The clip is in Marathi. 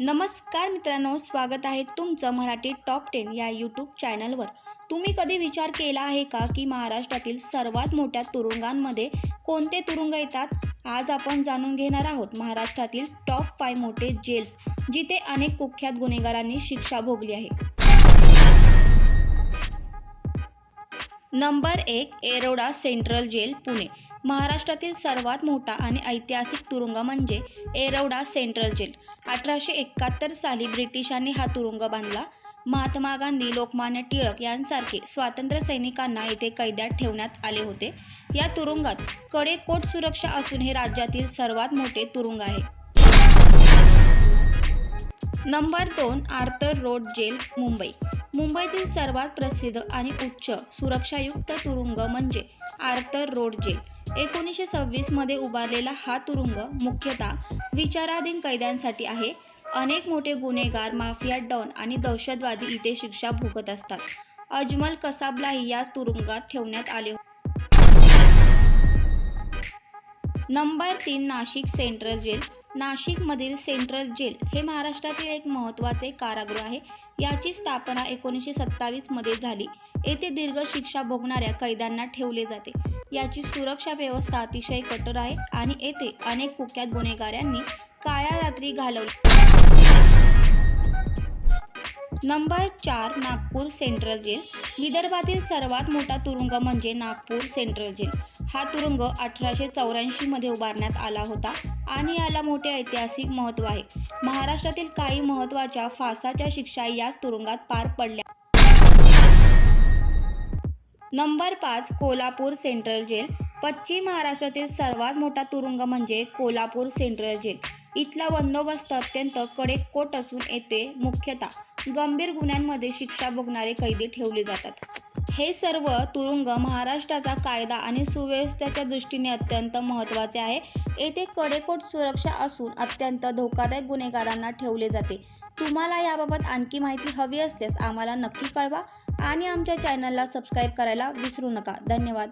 नमस्कार मित्रांनो स्वागत आहे तुमचं मराठी टॉप टेन या यूट्यूब चॅनलवर. तुम्ही कधी विचार केला आहे का की महाराष्ट्रातील सर्वात मोठ्या तुरुंगांमध्ये कोणते तुरुंग येतात? आज आपण जाणून घेणार आहोत महाराष्ट्रातील टॉप फाय मोठे जेल्स जिथे अनेक कुख्यात गुन्हेगारांनी शिक्षा भोगली आहे. नंबर एक एरोडा सेंट्रल जेल पुणे. महाराष्ट्रातील सर्वात मोठा आणि ऐतिहासिक तुरुंग म्हणजे एरवडा सेंट्रल जेल. अठराशे एकाहत्तर साली ब्रिटिशांनी हा तुरुंग बांधला. महात्मा गांधी लोकमान्य टिळक यांसारखे स्वातंत्र्य सैनिकांना येथे कैद्यात ठेवण्यात आले होते. या तुरुंगात कडेकोट सुरक्षा असून हे राज्यातील सर्वात मोठे तुरुंग आहे. नंबर दोन आर्थर रोड जेल मुंबई. मुंबईतील सर्वात प्रसिद्ध आणि उच्च सुरक्षायुक्त तुरुंग म्हणजे आर्थर रोड जेल. एकोणीसशे सव्वीसमध्ये उभारलेला हा तुरुंग मुख्यतः विचाराधीन कैद्यांसाठी आहे. अनेक मोठे गुन्हेगार माफिया डॉन आणि दहशतवादी इथे शिक्षा भोगत असतात. अजमल कसाबलाही याच तुरुंगात ठेवण्यात आले नंबर तीन नाशिक सेंट्रल जेल. नाशिकमधील सेंट्रल जेल हे महाराष्ट्रातील एक महत्त्वाचे कारागृह आहे. याची स्थापना एकोणीसशे सत्तावीसमध्ये झाली. येथे दीर्घ शिक्षा भोगणाऱ्या कैद्यांना ठेवले जाते. याची सुरक्षा व्यवस्था अतिशय कठोर आहे आणि येथे अनेक कुख्यात गुन्हेगारांनी काळ्या रात्री घालवली. नंबर चार नागपूर सेंट्रल जेल. विदर्भातील सर्वात मोठा तुरुंग म्हणजे नागपूर सेंट्रल जेल. हा तुरुंग अठराशे चौऱ्याऐंशीमध्ये उभारण्यात आला होता आणि याला मोठे ऐतिहासिक महत्त्व आहे. महाराष्ट्रातील काही महत्त्वाच्या फासाच्या शिक्षा याच तुरुंगात पार पडल्या. नंबर पाच कोल्हापूर सेंट्रल जेल. पश्चिम महाराष्ट्रातील सर्वात मोठा तुरुंग म्हणजे कोल्हापूर सेंट्रल जेल. इथला बंदोबस्त अत्यंत कडेकोट असून येथे मुख्यतः गंभीर गुन्ह्यांमध्ये शिक्षा भोगणारे कैदी ठेवले जातात. हे सर्व तुरुंग महाराष्ट्राचा कायदा आणि सुव्यवस्थेच्या दृष्टीने अत्यंत महत्त्वाचे आहे. येथे कडेकोट सुरक्षा असून अत्यंत धोकादायक गुन्हेगारांना ठेवले जाते. तुम्हाला याबाबत आणखी माहिती हवी असल्यास आम्हाला नक्की कळवा आणि आमच्या चॅनलला सबस्क्राईब करायला विसरू नका. धन्यवाद.